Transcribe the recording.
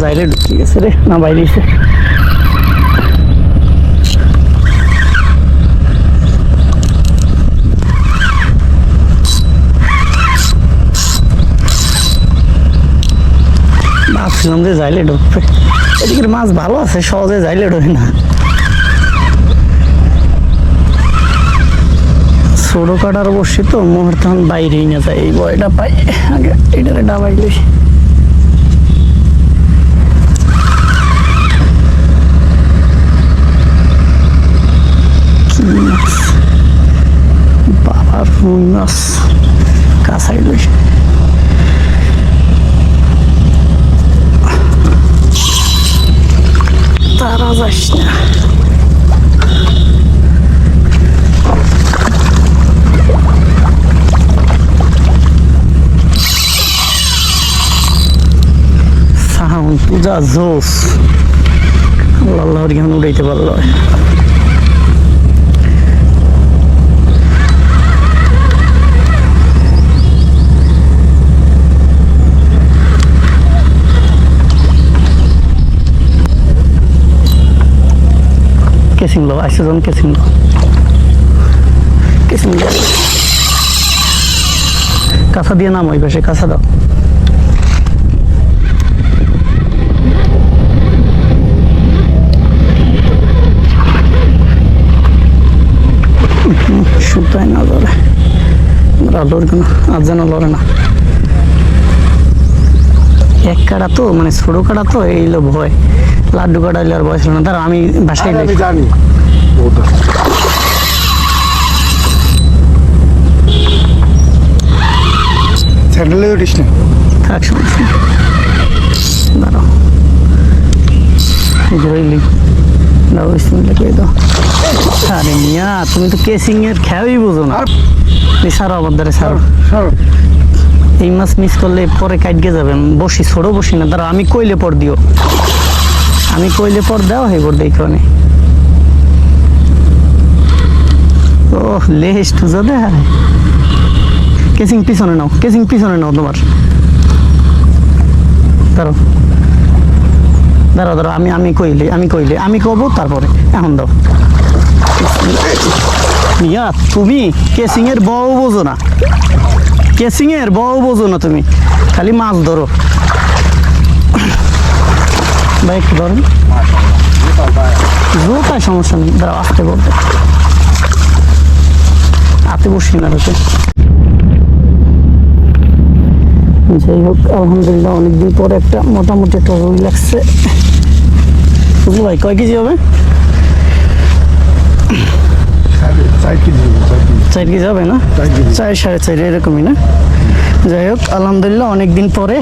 যাইলে ঢুকে গেছে রে, না বাইরেছে ভাবছিলাম যে যাইলে ঢুকবে। এদিকের মাছ ভালো আছে, সহজে যাইলে ঢোকে না। ছোটো কাটার বসছি তো মুহূর্তে বাইরেই না যায়, এই বয়টা পাই। আগে এটারে ডাবাইলে বাবার রুই মাছ। কাছাই লই। তারা যাস না। পূজা, জোস। আল্লাহ আল্লাহর কেমন উড়াইতে পারল। লো কাঁচা দিয়ে নাম ওই পাশে কাঁচা দাও। সুতায় না ধরে লড়বে কেন আর যেন লড়ে না। এক কাটা তো মানে ছোট কাটা তো এই লো ভয়। লাড্ডু কাটা হইলে আর বয়স হলো না। তার আমি বাসায়। জানি। স্যান্ডেলে উঠিস না? থাক সমস্যা। দাঁড়াও। ধরলি দাও বিসমিল্লাহ কে দাও। আরে মিয়া তুমি তো কেসিং এর খেয়াই বুঝো না। এই সারো আমার দ্বারা সারো। এই মাছ মিস করলে পরে কাটকে যাবেন বসি ছোট বসি না। দাঁড়া আমি কইলে পর দিও। আমি কইলে পর দাও হে পর দেই কোনে ও লেস টুজা দে কেসিং পিছনে নাও কেসিং পিছনে নাও তোমার। দাঁড়াও। দাঁড়াও দাঁড়াও, আমি আমি কইলে আমি কইলে, আমি কব তারপরে, এখন দাও। মিয়া, তুমি কেসিং এর বউ বোঝো না। কেসিং এর বউ বোঝো না তুমি। খালি মাছ ধরো। ভাই, একটু ধরেন। জোটায় সমস্যা নেই। দাঁড়াও, আসতে বলতে। হাতে বসি না রেখে যাই হোক আলহামদুলিল্লাহ অনেকদিন পরে একটা মোটামুটি একটা রুই লাগছে। বুঝলো ভাই কয় কেজি হবে? চার কেজি হবে না? চার সাড়ে চার এরকমই না? যাই হোক আলহামদুলিল্লাহ অনেকদিন পরে